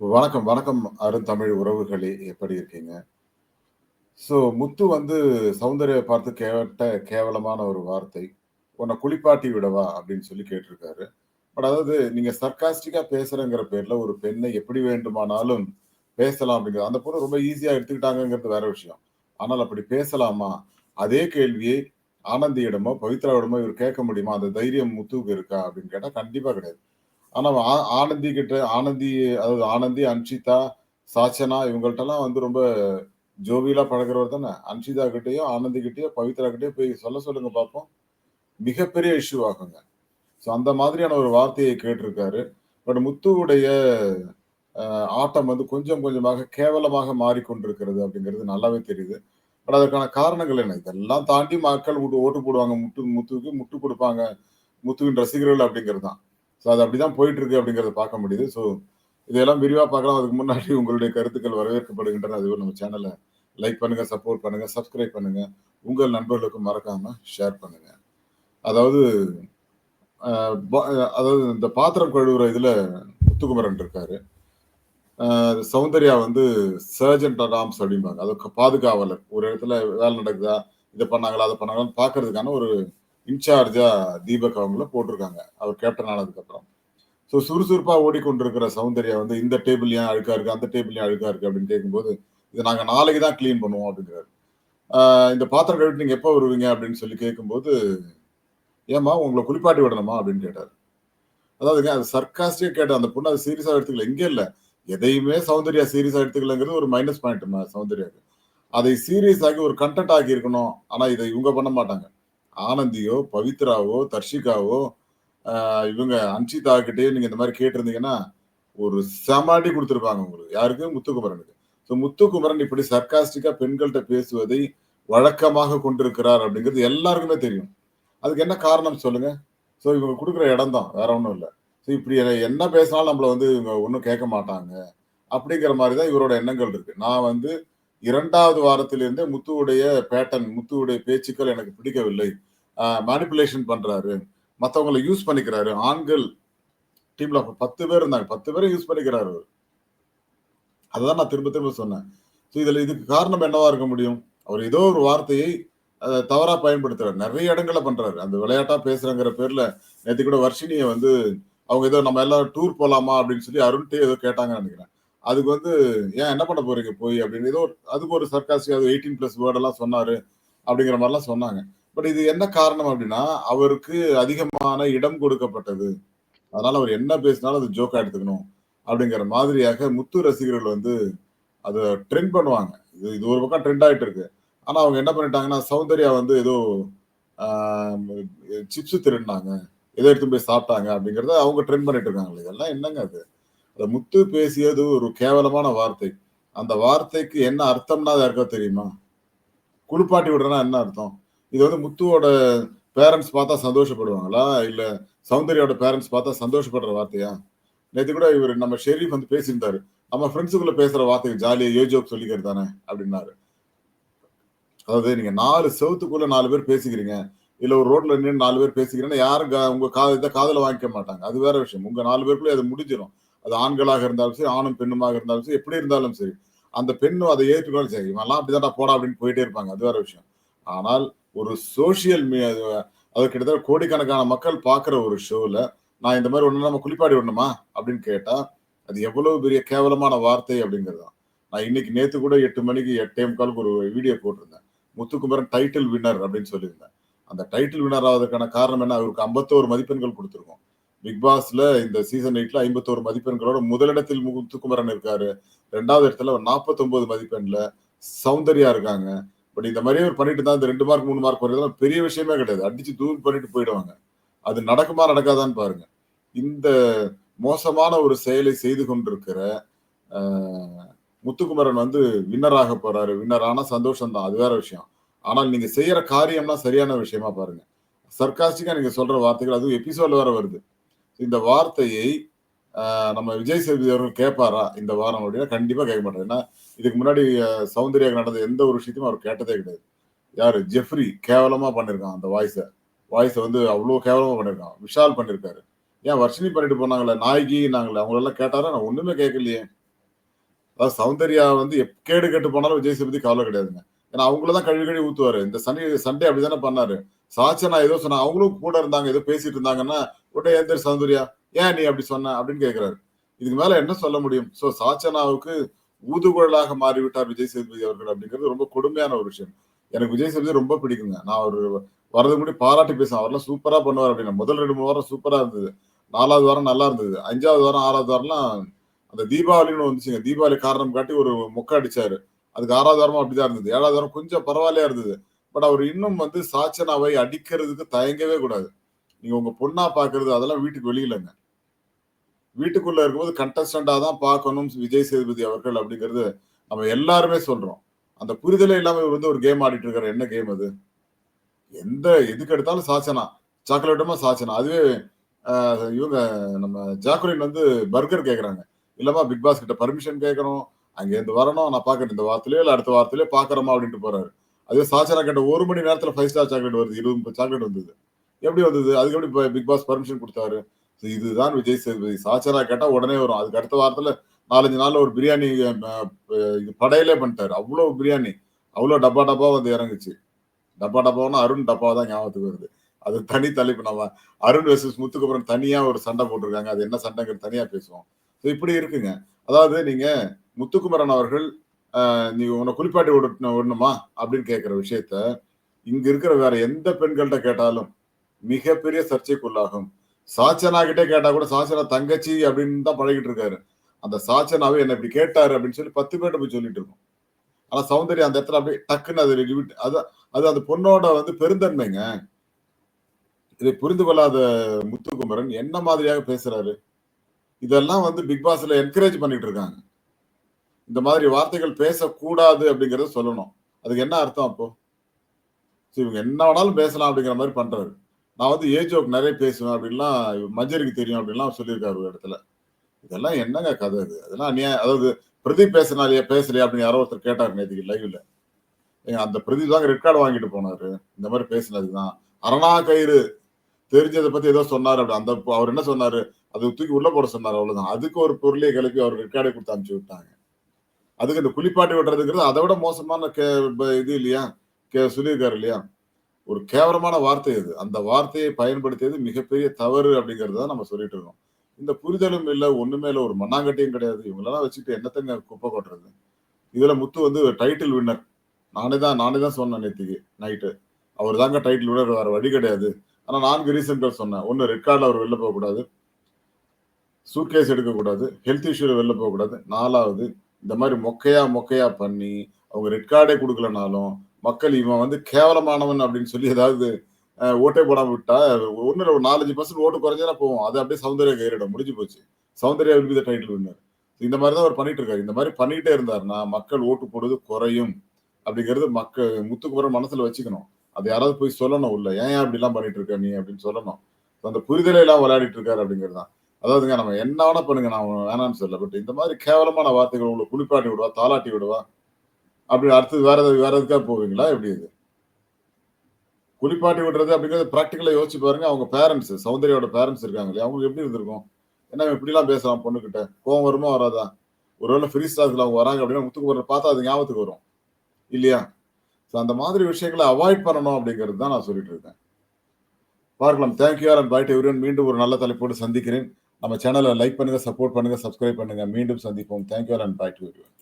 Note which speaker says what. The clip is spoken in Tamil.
Speaker 1: வணக்கம், வணக்கம் அருந்தமிழ் உறவுகளே! எப்படி இருக்கீங்க? ஸோ முத்து வந்து சௌந்தர்யாவ பார்த்து கேட்ட கேவலமான ஒரு வார்த்தை. உன்னை குளிப்பாட்டி விடவா?" அப்படின்னு சொல்லி கேட்டிருக்காரு. பட் அதாவது நீங்க சர்க்காஸ்டிக்கா பேசுறேங்கிற பேர்ல ஒரு பெண்ணை எப்படி வேண்டுமானாலும் பேசலாம் அப்படிங்கிறது அந்த பொண்ணு ரொம்ப ஈஸியா எடுத்துக்கிட்டாங்கங்கிறது வேற விஷயம். ஆனால் அப்படி பேசலாமா? அதே கேள்வியை ஆனந்தியிடமோ, பவித்ராவிடமோ இவர் கேட்க முடியுமா? அந்த தைரியம் முத்துவுக்கு இருக்கா? அப்படின்னு கேட்டால் கண்டிப்பா கிடையாது. ஆனா ஆ ஆனந்தி கிட்ட ஆனந்தி அதாவது ஆனந்தி, அன்ஷிதா, சாச்சனா இவங்கள்ட்டலாம் வந்து ரொம்ப ஜோவியலா பழகுறவர் தானே. அன்ஷிதா கிட்டேயும் ஆனந்தி கிட்டயும், பவித்ரா கிட்டயும் போய் சொல்ல சொல்லுங்க பார்ப்போம். மிகப்பெரிய இஷ்யூ ஆகுங்க. ஸோ அந்த மாதிரியான ஒரு வார்த்தையை கேட்டிருக்காரு. பட் முத்துவுடைய ஆட்டம் வந்து கொஞ்சம் கொஞ்சமாக கேவலமாக மாறிக்கொண்டிருக்கிறது அப்படிங்கிறது நல்லாவே தெரியுது. பட் அதற்கான காரணங்கள் என்ன? இதெல்லாம் தாண்டி மக்கள் ஓட்டு ஓட்டு போடுவாங்க. முட்டு முத்துவுக்கு முட்டு கொடுப்பாங்க முத்துவின் ரசிகர்கள் அப்படிங்கிறது தான். ஸோ அது அப்படிதான் போயிட்டு இருக்கு அப்படிங்கிறத பார்க்க முடியுது. ஸோ இதையெல்லாம் விரிவாக பார்க்கலாம். அதுக்கு முன்னாடி உங்களுடைய கருத்துக்கள் வரவேற்கப்படுகின்றன. அதுவும் நம்ம சேனலை லைக் பண்ணுங்க, சப்போர்ட் பண்ணுங்க, சப்ஸ்கிரைப் பண்ணுங்க. உங்கள் நண்பர்களுக்கும் மறக்காம ஷேர் பண்ணுங்க. அதாவது அதாவது இந்த பாத்திரம் கழுவுற இதுல முத்துக்குமரன் இருக்காரு. சௌந்தர்யா வந்து சர்ஜன்ட் அட் அப்படிம்பாங்க. அது பாதுகாவலர். ஒரு இடத்துல வேலை நடக்குதா? இதை பண்ணாங்களா? அதை பண்ணாங்களான்னு பார்க்கறதுக்கான ஒரு இன்சார்ஜா தீபக் அவங்கள போட்டிருக்காங்க. அவர் கேப்டன் ஆனதுக்கப்புறம். ஸோ சுறுசுறுப்பாக ஓடிக்கொண்டிருக்கிற சௌந்தர்யா வந்து இந்த டேபிள் ஏன் அழுக்கா இருக்கு? அந்த டேபிள் ஏன் அழுக்கா இருக்கு? அப்படின்னு கேட்கும்போது, இதை நாங்கள் நாளைக்கு தான் கிளீன் பண்ணுவோம்" அப்படிங்கிறாரு. இந்த பாத்திரம் கழுவிட்டு நீங்க எப்போ வருவீங்க?" அப்படின்னு சொல்லி கேட்கும்போது, "ஏம்மா உங்களை குளிப்பாட்டி விடணுமா?" அப்படின்னு கேட்டார் அதாவதுங்க அது சர்க்காஸ்டிக்கா கேட்ட அந்த பொண்ணு அது சீரியஸாக எடுத்துக்கல. எங்கே இல்லை எதையுமே சௌந்தர்யா சீரியஸாக எடுத்துக்கலங்கிறது ஒரு மைனஸ் பாயிண்ட் சௌந்தர்யாவுக்கு அதை சீரியஸ் ஆக்கி ஒரு கன்டென்ட் ஆகி இருக்கணும். ஆனால் இதை இவங்க பண்ண மாட்டாங்க. ஆனந்தியோ, பவித்ராவோ, தர்ஷிகாவோ, இவங்க அன்ஷிதா கிட்டயோ நீங்க இந்த மாதிரி கேட்டிருந்தீங்கன்னா, ஒரு செம கொடுத்துருப்பாங்க உங்களுக்கு. யாருக்கு? முத்துக்குமரனுக்கு. ஸோ முத்துக்குமரன் இப்படி சர்க்காஸ்டிக்கா பெண்கள்கிட்ட பேசுவதை வழக்கமாக கொண்டிருக்கிறார் அப்படிங்கிறது எல்லாருக்குமே தெரியும். அதுக்கு என்ன காரணம் சொல்லுங்க? ஸோ இவங்க கொடுக்குற இடம் தான். வேற ஒன்றும் இல்லை ஸோ இப்படி என்ன பேசினாலும் நம்மள வந்து இவங்க ஒன்றும் கேட்க மாட்டாங்க. அப்படிங்கிற மாதிரி தான் இவரோட எண்ணங்கள் இருக்கு. நான் வந்து இரண்டாவது வாரத்திலிருந்தே முத்துவுடைய பேட்டர்ன், முத்துவுடைய பேச்சுக்கள் எனக்கு பிடிக்கவில்லை. மேனிப்புலேஷன் பண்றாரு. மற்றவங்களை யூஸ் பண்ணிக்கிறாரு. ஆண்கள் டீம்ல 10 பேர் இருந்தாங்க. பத்து பேரும் யூஸ் பண்ணிக்கிறாரு அதுதான் நான் திரும்ப திரும்ப சொன்னேன். ஸோ இதில் இதுக்கு காரணம் என்னவா இருக்க முடியும்? அவர் ஏதோ ஒரு வார்த்தையை அ தவறா பயன்படுத்துறாரு. நிறைய இடங்களை பண்றாரு. அந்த விளையாட்டா பேசுறங்கிற பேர்ல நேற்று கூட வர்ஷினியை வந்து அவங்க ஏதோ நம்ம எல்லாம் டூர் போலாமா? அப்படின்னு சொல்லி அருண்ட்டயே ஏதோ கேட்டாங்கன்னு நினைக்கிறேன் அதுக்கு வந்து "ஏன் என்ன பண்ண போறீங்க போய்?" அப்படின்னு ஏதோ அதுக்கு ஒரு சர்க்காஸ்டிக்கா 18+ வேர்ட் எல்லாம் சொன்னாரு. அப்படிங்கிற மாதிரிலாம் சொன்னாங்க. பட் இது என்ன காரணம் அப்படின்னா, அவருக்கு அதிகமான இடம் கொடுக்கப்பட்டது. அதனால அவர் என்ன பேசினாலும் அது ஜோக்கா எடுத்துக்கணும். அப்படிங்கிற மாதிரியாக முத்து ரசிகர்கள் வந்து அதை ட்ரெண்ட் பண்ணுவாங்க. இது இது ஒரு பக்கம் ட்ரெண்ட் ஆகிட்டு இருக்கு. ஆனால் அவங்க என்ன பண்ணிட்டாங்கன்னா, சௌந்தர்யா வந்து ஏதோ சிப்ஸ் திருடினாங்க ஏதோ எடுத்து போய் சாப்பிட்டாங்க அப்படிங்கிறத அவங்க ட்ரெண்ட் பண்ணிட்டு இருக்காங்க. இதெல்லாம் என்னங்க அது? அந்த முத்து பேசியது ஒரு கேவலமான வார்த்தை. அந்த வார்த்தைக்கு என்ன அர்த்தம்னா அது யாருக்காவது தெரியுமா? குளிப்பாட்டி விடுறேன்னா என்ன அர்த்தம்? இது வந்து முத்துவோட பேரண்ட்ஸ் பார்த்தா சந்தோஷப்படுவாங்களா? இல்ல சௌந்தர்யாவோட பேரண்ட்ஸ் பார்த்தா சந்தோஷப்படுற வார்த்தையா? நேற்று கூட இவர் நம்ம ஷெரீஃப் வந்து பேசியிருந்தாரு. நம்ம ஃப்ரெண்ட்ஸுக்குள்ள பேசுற வார்த்தைகள் ஜாலியா யோஜோப் சொல்லிக்கிறது தானே அப்படின்னாரு. அதாவது நீங்க நாலு செவத்துக்குள்ள நாலு பேர் பேசிக்கிறீங்க. இல்ல ஒரு ரோட்ல நின்று நாலு பேர் பேசிக்கிறீங்கன்னா, யாரும் உங்க கா இத வாங்கிக்க மாட்டாங்க. அது வேற விஷயம். உங்க நாலு பேருக்குள்ளே அது முடிஞ்சிடும் அது ஆண்களாக இருந்தாலும் சரி, ஆணும் பெண்ணுமாக இருந்தாலும் சரி, எப்படி இருந்தாலும் சரி. அந்த பெண்ணும் அதை ஏற்றுக்கொண்டாலும் சரி, "இவன்லாம் அப்படிதான்டா போடா" அப்படின்னு போயிட்டே இருப்பாங்க. அது வேற விஷயம். ஆனால் ஒரு சோசியல் மீடியா அது கிட்டத்தட்ட கோடிக்கணக்கான மக்கள் பார்க்குற ஒரு ஷோவில் நான் இந்த மாதிரி ஒன்று நம்ம குளிப்பாடி விடணுமா? அப்படின்னு கேட்டால் அது எவ்வளவு பெரிய கேவலமான வார்த்தை அப்படிங்கிறது தான். நான் இன்னைக்கு நேற்று கூட எட்டு மணிக்கு 8:45க்கு ஒரு வீடியோ போட்டிருந்தேன். முத்துக்குமரன் டைட்டில் வின்னர் அப்படின்னு சொல்லியிருந்தேன். அந்த டைட்டில் வின்னர் ஆவதற்கான காரணம் என்ன? அவருக்கு 51 மதிப்பெண்கள் கொடுத்துருக்கோம் பிக் பாஸ்ல இந்த சீசன் 8ல 51 மதிப்பெண்களோட முதலிடத்தில் முத்துக்குமரன் இருக்காரு. ரெண்டாவது இடத்துல 49 மதிப்பெண்ல சௌந்தர்யா இருக்காங்க. பட் இந்த மாதிரி அவர் பண்ணிட்டு தான் இந்த ரெண்டு மார்க் மூணு மார்க் குறையறதெல்லாம் பெரிய விஷயமே கிடையாது. அடிச்சு தூள் பண்ணிட்டு போயிடுவாங்க. அது நடக்குமா நடக்காதான்னு பாருங்க. இந்த மோசமான ஒரு செயலை செய்து கொண்டிருக்கிற முத்துக்குமரன் வந்து வின்னர் ஆக போறாரு. வின்னர் ஆனா சந்தோஷம் தான். அது வேற விஷயம். ஆனால் நீங்க செய்யற காரியம்லாம் சரியான விஷயமா பாருங்க. சர்க்காஸ்டிக்கா நீங்க சொல்ற வார்த்தைகள் அதுவும் எபிசோட்ல வேற வருது. இந்த வார்த்தையை நம்ம விஜய் சேதுபதி அவர்கள் கேட்பாரா இந்த வாரம் அப்படின்னா கண்டிப்பா கேட்க மாட்டார் ஏன்னா இதுக்கு முன்னாடி சௌந்தர்யா நடந்த எந்த ஒரு விஷயத்தையும் அவர் கேட்டதே கிடையாது. யாரு? ஜெஃப்ரி கேவலமா பண்ணியிருக்கான் அந்த வாய்ஸ. வாய்ஸை வந்து அவ்வளோ கேவலமா பண்ணியிருக்கான். விஷால் பண்ணிருக்காரு ஏன் வர்ஷினி பண்ணிட்டு போனாங்களே போனாங்கல்ல, நாங்களே அவங்களெல்லாம் கேட்டாரா? நான் ஒண்ணுமே கேட்கலையே. அதாவது சௌந்தர்யா வந்து கேடு கெட்டு போனாலும் விஜய் சேதுபதி கவலை கிடையாதுங்க ஏன்னா அவங்கள தான் கழுவி கழுவி ஊத்துவாரு இந்த சனி சண்டே அப்படிதானே பண்ணாரு சாச்சனா ஏதோ சொன்னா அவங்களும் கூட இருந்தாங்க ஏதோ பேசிட்டு இருந்தாங்கன்னா உடனே ஏந்திர சௌந்தர்யா ஏன் நீ அப்படி சொன்ன அப்படின்னு கேட்கிறாரு இதுக்கு மேல என்ன சொல்ல முடியும்? சோ சாச்சனாவுக்கு ஊதுகுழலாக மாறிவிட்டார் விஜய் சேதுபதி அவர்கள் அப்படிங்கிறது ரொம்ப கொடுமையான ஒரு விஷயம். எனக்கு விஜய் சேதுபதி ரொம்ப பிடிக்குங்க. நான் ஒரு வரதுக்கு முன்னாடி பாராட்டி பேசுவேன். அவர்லாம் சூப்பரா பண்ணுவார் அப்படின்னா. முதல் ரெண்டு மூணு வாரம் சூப்பரா இருந்தது. நாலாவது வாரம் நல்லா இருந்தது. அஞ்சாவது வாரம் ஆறாவது வாரம்லாம் அந்த தீபாவளின்னு வந்துச்சுங்க. தீபாவளி காரணம் காட்டி ஒரு மொக்க அடிச்சாரு. அதுக்கு ஆறாவது வாரமும் அப்படிதான் இருந்தது. ஏழாவது வாரம் கொஞ்சம் பரவாயில்லையா இருந்தது. பட் அவர் இன்னும் வந்து சாச்சனாவை அடிக்கிறதுக்கு தயங்கவே கூடாது. நீங்க உங்க பொண்ணா பாக்குறது அதெல்லாம் வீட்டுக்கு வெளியிலங்க. வீட்டுக்குள்ள இருக்கும்போது கண்டஸ்டண்டா தான் பார்க்கணும் விஜய் சேதுபதி அவர்கள் அப்படிங்கிறது நம்ம எல்லாருமே சொல்றோம். அந்த புரிதலே இல்லாம இவர் வந்து ஒரு கேம் ஆடிட்டு இருக்காரு என்ன கேம் அது? எந்த எதுக்கு எடுத்தாலும் சாச்சனா. சாக்லேட்டுமா சாச்சனா. அதுவே ஆஹ், இவங்க நம்ம ஜாக்குலின் வந்து பர்கர் கேட்கறாங்க இல்லம்மா பிக் பாஸ் கிட்ட பர்மிஷன் கேட்கணும் அங்க இருந்து வரணும். நான் பாக்குறேன் இந்த வாரத்திலேயோ இல்ல அடுத்த வாரத்திலேயோ பாக்குறோமா அப்படின்ட்டு போறாரு. அதே சாச்சனா கேட்ட ஒரு மணி நேரத்துல ஃபைவ் ஸ்டார் சாக்லேட் வருது. இருபது சாக்லேட் வந்தது. எப்படி வந்தது? அதுக்கு எப்படி பிக் பாஸ் பர்மிஷன் கொடுத்தாரு? இதுதான் விஜய் சேதுபதி. சாச்சரா கேட்டா உடனே வரும் அதுக்கு அடுத்த வாரத்துல நாலஞ்சு நாள்ல ஒரு பிரியாணி இது படையிலே பண்ணிட்டாரு. அவ்வளவு பிரியாணி. அவ்வளவு டப்பா டப்பா வந்து இறங்குச்சு. டப்பா டப்பாவும் அருண் டப்பா தான் ஞாபகத்துக்கு வருது. அது தனி தலைப்பு. நம்ம அருண் வெர்சஸ் முத்துக்குமரன் தனியா ஒரு சண்டை போட்டிருக்காங்க. அது என்ன சண்டைங்கிறது தனியா பேசுவோம். ஸோ இப்படி இருக்குங்க. அதாவது நீங்க முத்துக்குமரன் அவர்கள் நீ உன்னை குளிப்பாட்டி விடணும் விடணுமா? அப்படின்னு கேட்குற விஷயத்த இங்க இருக்கிற வேற எந்த பெண்கள்கிட்ட கேட்டாலும் மிகப்பெரிய சர்ச்சைக்குள்ளாகும். சாச்சனா கிட்டே கேட்டா கூட சாச்சனா தங்கச்சி அப்படின்னு தான் பழகிட்டு இருக்காரு. அந்த சாச்சனாவே என்ன இப்படி கேட்டாரு அப்படின்னு சொல்லி பத்து பேர்ட்ட போய் சொல்லிட்டு இருக்கோம். ஆனா சௌந்தர்யா அந்த இடத்துல அப்படியே டக்குன்னு அது லிமிட் அது அது அந்த பொண்ணோட வந்து பெருந்தன்மைங்க. இதை புரிந்து கொள்ளாத முத்துக்குமரன் என்ன மாதிரியாக பேசுறாரு? இதெல்லாம் வந்து பிக் பாஸ்ல என்கரேஜ் பண்ணிட்டு இருக்காங்க. இந்த மாதிரி வார்த்தைகள் பேசக்கூடாது அப்படிங்கறத சொல்லணும். அதுக்கு என்ன அர்த்தம் அப்போ? சரி, இவங்க என்ன வேணாலும் பேசலாம் அப்படிங்கிற மாதிரி பண்றாரு. நான் வந்து ஏ ஜோக் நிறைய பேசுவேன் அப்படின்லாம் மஞ்சருக்கு தெரியும் அப்படின்லாம் சொல்லியிருக்காரு ஒரு இடத்துல. இதெல்லாம் என்னங்க கதை இது? அதெல்லாம் நீ அதாவது பிரதீப் பேசினாலே பேசலையா அப்படின்னு யாரோ ஒருத்தர் கேட்டார் நேற்றுக்கு லைவ்ல ஏங்க அந்த பிரதீப் தாங்க ரெட் கார்டு வாங்கிட்டு போனாரு. இந்த மாதிரி பேசினதுதான் அரணா கயிறு. தெரிஞ்சதை பத்தி ஏதோ சொன்னார் அப்படி. அந்த அவர் என்ன சொன்னாரு? அது தூக்கி உள்ள போட சொன்னார் அவ்வளவுதான். அதுக்கு ஒரு பொருளையை கிளப்பி அவர் ரெட் கார்டை கொடுத்து அனுப்பிச்சு விட்டாங்க. அதுக்கு இந்த குளிப்பாட்டி விடுறதுங்கிறது அதை விட மோசமான கே இது இல்லையா? கே சொல்லியிருக்காரு இல்லையா? ஒரு கேவலமான வார்த்தை அது அந்த வார்த்தையை பயன்படுத்தியது மிகப்பெரிய தவறு அப்படிங்கறத நம்ம சொல்லிட்டு இருக்கோம். இந்த புரிதலும் இல்லை ஒண்ணுமே இல்லை ஒரு மண்ணாங்கட்டியும் கிடையாது. இவங்களெல்லாம் வச்சுட்டு என்னத்தங்க குப்பை கொட்டுறது? இதுல முத்து வந்து டைட்டில் வின்னர் நானே தான் நானே தான் சொன்னேன் நேற்றுக்கு நைட்டு அவர் தாங்க டைட்டில் வின்னர் வேற வழி கிடையாது. ஆனா நான்கு ரீசன்கள் சொன்னேன். ஒன்று ரெட் கார்டில் அவர் வெளில போகக்கூடாது சூட்கேஸ் எடுக்கக்கூடாது ஹெல்த் இஷ்யூல வெளில போகக்கூடாது நாலாவது இந்த மாதிரி மொக்கையா மொக்கையா பண்ணி அவங்க ரெட் கார்டே கொடுக்கலனாலும் மக்கள் இவன் வந்து கேவலமானவன் அப்படின்னு சொல்லி ஏதாவது ஓட்டே போடாம விட்டா ஒண்ணுல ஒரு நாலஞ்சு பர்சன்ட் ஓட்டு குறைஞ்சா போவோம். அது அப்படியே சௌந்தர்யா கையிடம் முடிஞ்சு போச்சு. சௌந்தர்யா விரும்பி டைட்டில் வின்னர் இந்த மாதிரி தான் அவர் பண்ணிட்டு இருக்காரு. இந்த மாதிரி பண்ணிட்டே இருந்தாருன்னா மக்கள் ஓட்டு போடுறது குறையும். அப்படிங்கிறது மக்கள் முத்துக்குமரன் மனசுல வச்சுக்கணும். அது யாராவது போய் சொல்லணும். உள்ள ஏன் ஏன் எல்லாம் பண்ணிட்டு இருக்க நீ? அப்படின்னு சொல்லணும். அந்த புரிதலை எல்லாம் விளையாடிட்டு இருக்காரு அப்படிங்கிறது தான். அதாவதுங்க நம்ம என்ன வேணா பண்ணுங்க. நான் வேணாம்னு சொல்ல பட் இந்த மாதிரி கேவலமான வார்த்தைகள் உங்களை குளிப்பாட்டி விடுவா தாளாட்டி விடுவா அப்படி அடுத்தது வேற ஏதாவது வேற எதுக்காக போவீங்களா? எப்படி இது? குளிப்பாட்டி விடுறது அப்படிங்கிறது ப்ராக்டிக்கலாக யோசிச்சு பாருங்க. அவங்க பேரண்ட்ஸ் சௌந்தரியோட பேரண்ட்ஸ் இருக்காங்க இல்லையா? அவங்க எப்படி இருந்திருக்கும்? என்ன இவன் இப்படிலாம் பேசலாம் பொண்ணுக்கிட்ட கோவம் வருமா வராதா? ஒருவேளை ஃப்ரீ ஸ்டார்ஸ்ல அவங்க வராங்க அப்படின்னா முத்துக்கு பார்த்தா அது ஞாபகத்துக்கு வரும். இல்லையா? ஸோ அந்த மாதிரி விஷயங்களை அவாய்ட் பண்ணணும் அப்படிங்கிறது தான் நான் சொல்லிட்டு இருக்கேன். பார்க்கலாம். தேங்க்யூ அண்ட் பைட் எவ்ரிவன் மீண்டும் ஒரு நல்ல தலைப்போடு சந்திக்கிறேன். நம்ம சேனலை லைக் பண்ணுங்க சப்போர்ட் பண்ணுங்க சப்ஸ்கிரைப் பண்ணுங்க. மீண்டும் சந்திப்போம். Thank you and bye everyone